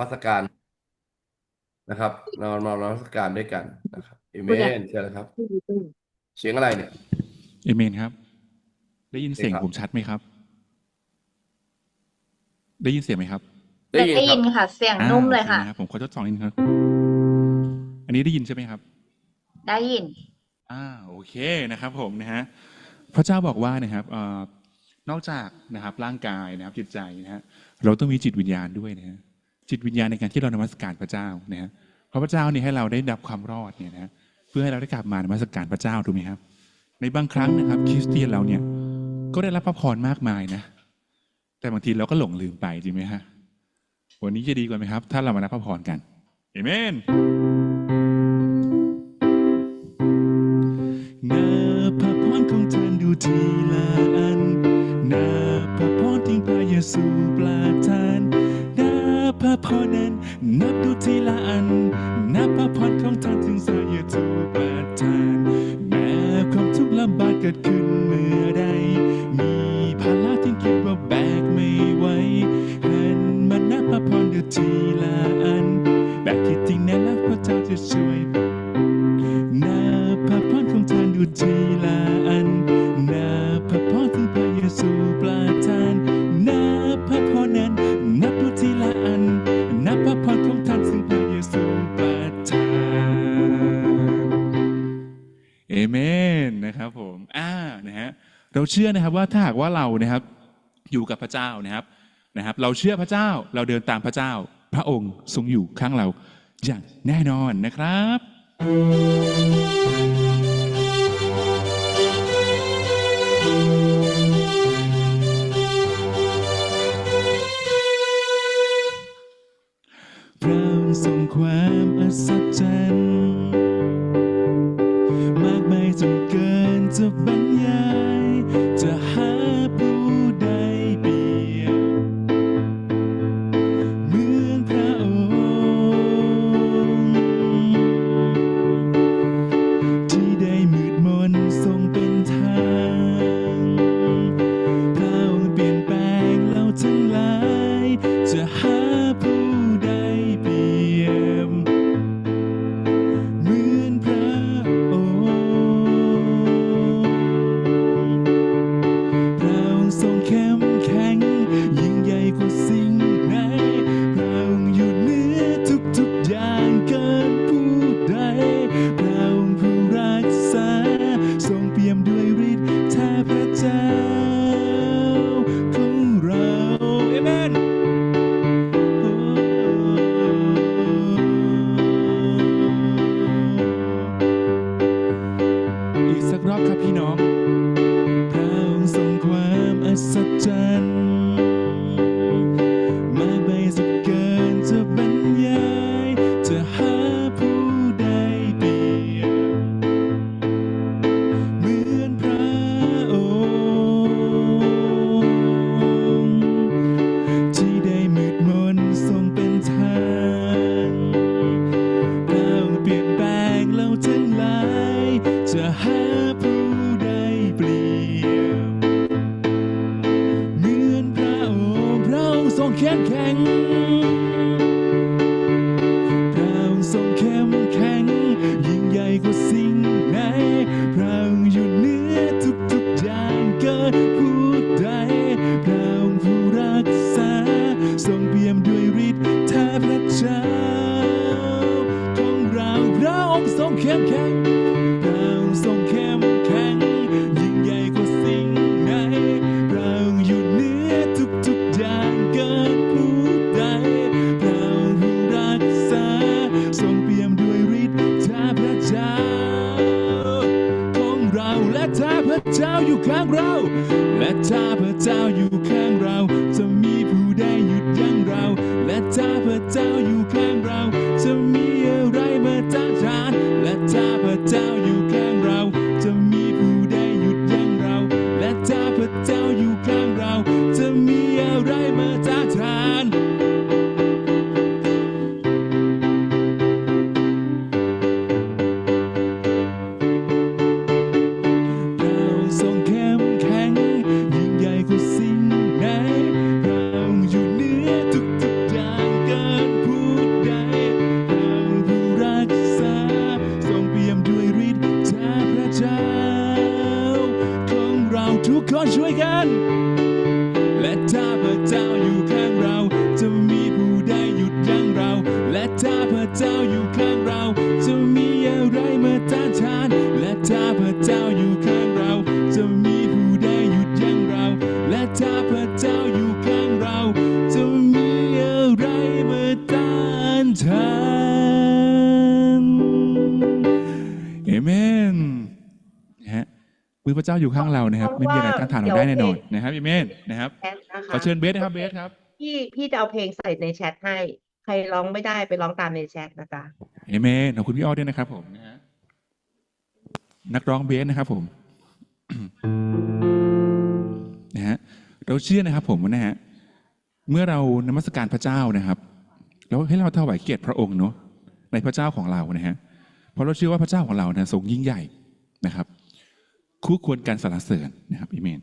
มัสการนะครับเรามานมัสการด้วยกันนะครับเอเมพูดได้นเชิญเลยครับ เสียงอะไรเนี่ยเอเมนครับ ได้ยินเสียงครับผมชัดไหมครับ ได้ยินเสียงไหมครับ ได้ยินได้ครัยิบนค่ะ เสียงอ่านุ่มเลยค่ะโอนะครับผมขอทดสอบนิดนึงครับ อันนี้ได้ยินใช่ไหมครับ ได้ยิน อ่าโอเคนะครับ ผมนะฮะพระเจ้าบอกว่านะครับเอ่อนอกจากนะครับร่างกายนะครับจิตใจนะฮะเราต้องมีจิตวิญญาณด้วยนะฮะ จิตวิญญาณในการที่เรานมัสการพระเจ้านะฮะเพราะพระเจ้านี่ให้เราได้รับความรอดเนี่ยนะฮะเพื่อให้เราได้กลับมานมัสการพระเจ้าถูกไหมครับ ในบางครั้งนะครับคริสเตียนเราเนี่ยก็ได้รับพระพรมากมายนะ แต่บางทีเราก็หลงลืมไปจริงไหมฮะวันนี้จะดีกว่าไหมครับ ถ้าเรามารับพระพรกันเอเมน พระพรของท่านดูทีละอันนาพระพรที่พระเยซูประทานนาพระพรนั้นนับดูทีละอันนับพระพรของท่านซึ่งพระเยซูประทานเอเมนนะครับผมอ่านะฮะเราเชื่อนะครับว่าถ้าหากว่าเรานะครับ อยู่กับพระเจ้านะครับนะครับ เราเชื่อพระเจ้าเราเดินตามพระเจ้า พระองค์ทรงอยู่ข้างเราอย่างแน่นอนนะครับ พระองค์ทรงความอัศจรรย์มากมายจนเกินจะบรร ค์ อง ระเจ้าอยู่ข้างเรา จะมีผู้ใดหยุดยั้งเรา และถ้าพระเจ้าอยู่ข้างเรา จะมีอะไรมาต้านทานเอเมนฮะมือพระเจ้าอยู่ข้างเรานะครับ ไม่มีอะไรต้านทานเราได้แน่นอนนะครับเอเมนนะครับขอเชิญเบสนะครับเบสครับพี่พี่จะเอาเพลงใส่ในแชทให้ ใครร้องไม่ได้ไปร้องตามในแชทนะจ๊ะเอเมนขอบคุณพี่อ้อด้วยนะครับผมนะ นักร้องเบสนะครับผมนะฮะเราเชื่อนะครับผมนะฮะเมื่อเรานมัสการพระเจ้านะครับ แล้วให้เราถวายเกียรติพระองค์เนาะในพระเจ้าของเรานะฮะเพราะเราเชื่อว่าพระเจ้าของเรานะทรงยิ่งใหญ่นะครับ คู่ควรการสรรเสริญนะครับอเมน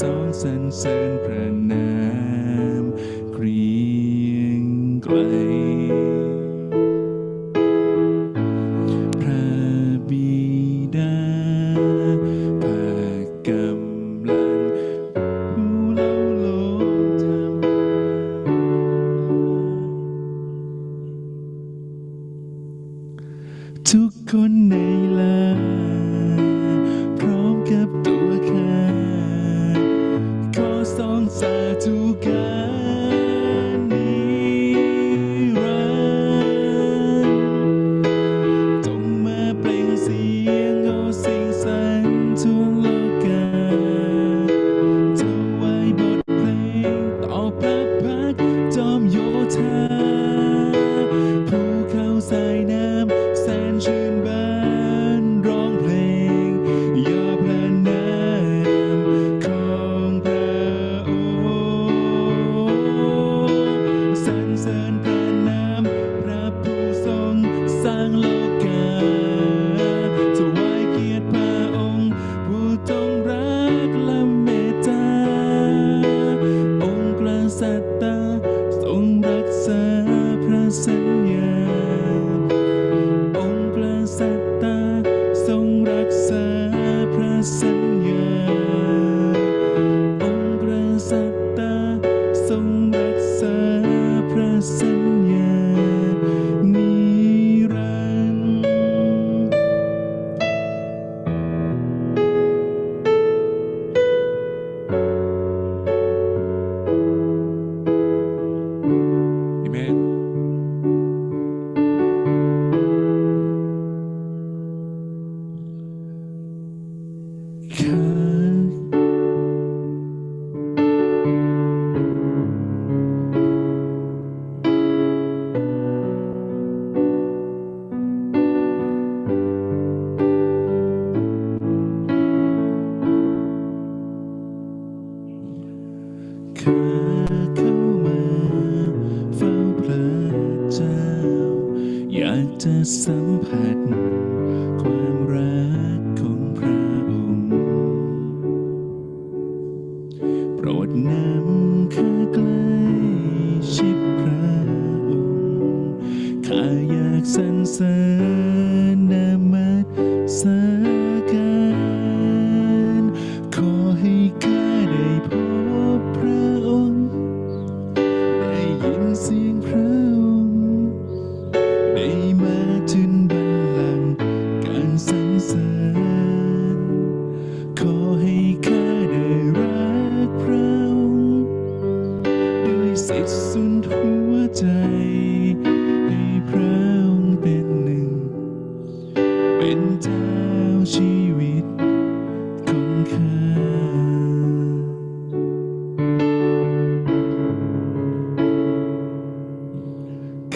สองสรรเสริญพระนาม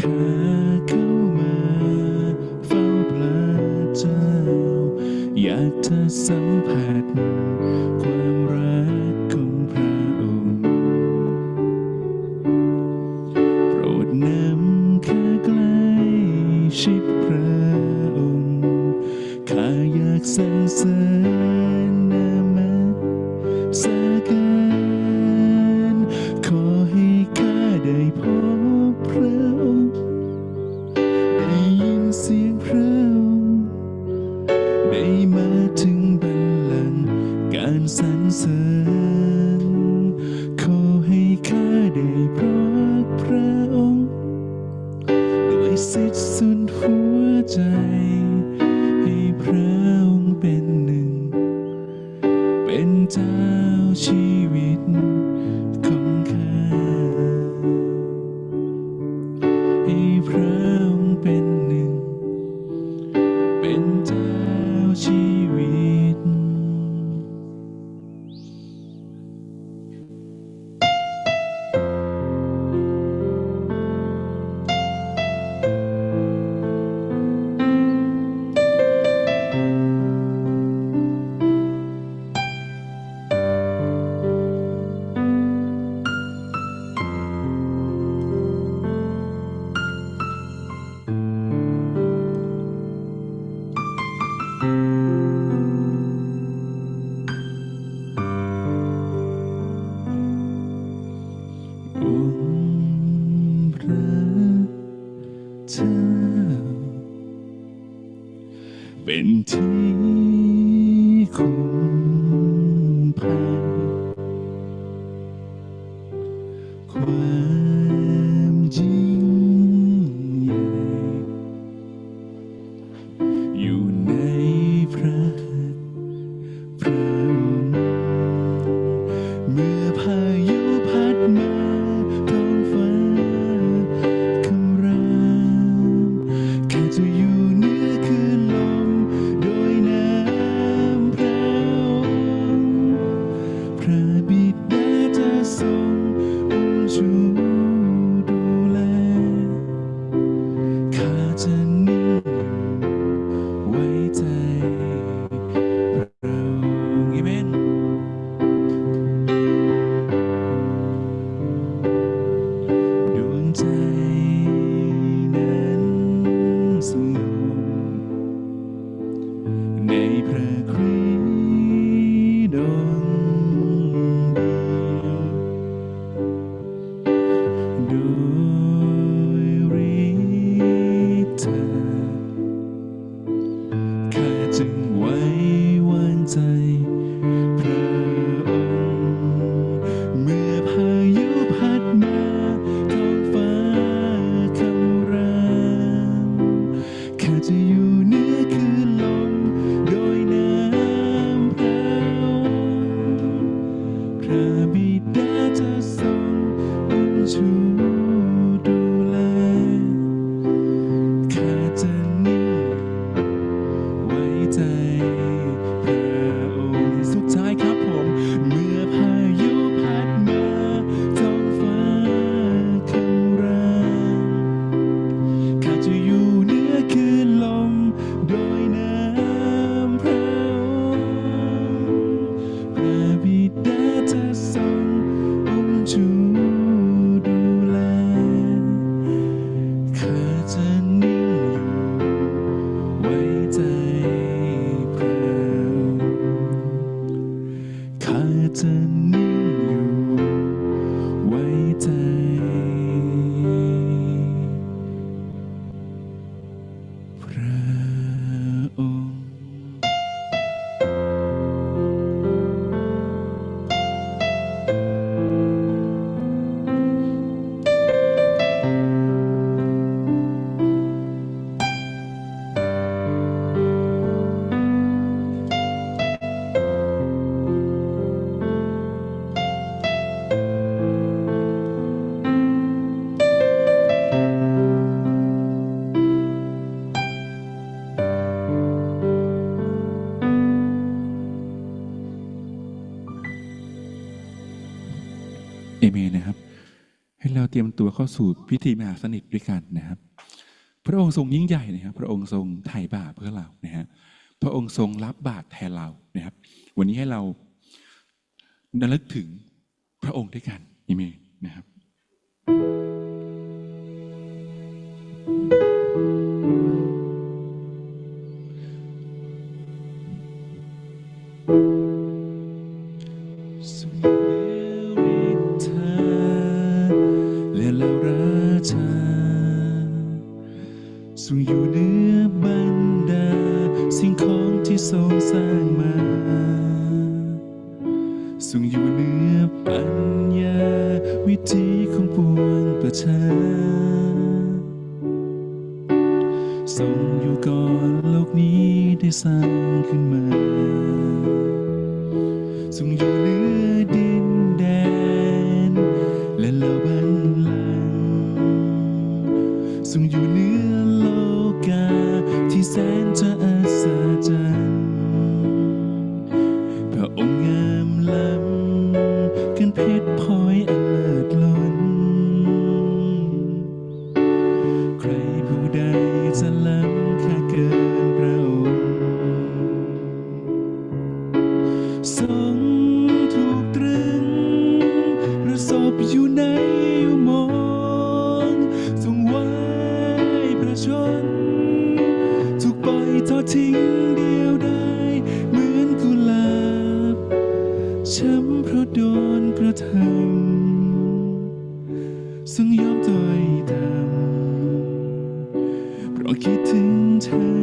อยากเธอสัมผัส mm -hmm. เตรียมตัวเข้าสู่พิธีมหาสนิทด้วยกันนะครับ พระองค์ทรงยิ่งใหญ่นะครับ พระองค์ทรงไถ่บาปเพื่อเรานะฮะพระองค์ทรงรับบาปแทนเรานะครับ วันนี้ให้เราระลึกถึงพระองค์ด้วยกันอเมนนะครับสุ ทรงอยู่เหนือโลกาที่แสนจะอัศจรรย์ ซึ่งยอมต่อยตำเพราะคิดถึงเธอ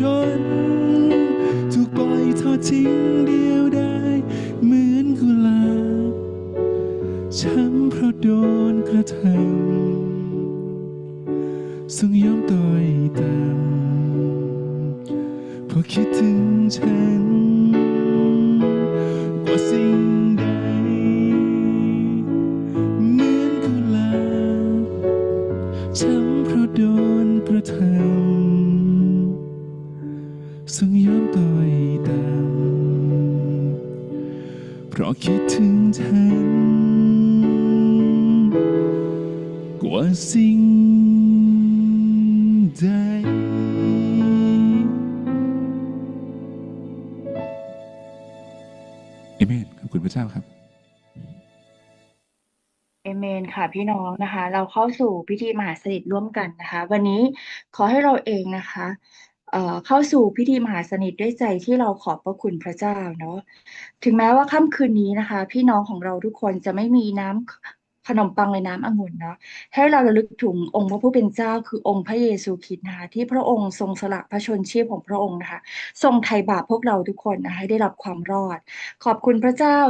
ชน ถูกปล่อยทอดทิ้ง กว่าสิ่งใดเอเมนขอบคุณพระเจ้าครับเอเมนค่ะพี่น้องนะคะ เราเข้าสู่พิธีมหาสนิทร่วมกันนะคะ วันนี้ขอให้เราเองนะคะเอ่อเข้าสู่พิธีมหาสนิทด้วยใจที่เราขอบพระคุณพระเจ้าเนาะถึงแม้ว่าค่ำคืนนี้นะคะ พี่น้องของเราทุกคนจะไม่มีน้ำ ขนมปังในน้ำองุ่นเนาะให้เราระลึกถึงองค์พระผู้เป็นเจ้า คือองค์พระเยซูคริสต์นะคะที่พระองค์ทรงสละพระชนชีพของพระองค์นะคะทรงไถ่บาปพวกเราทุกคนนะคะให้ได้รับความรอด ขอบคุณพระเจ้า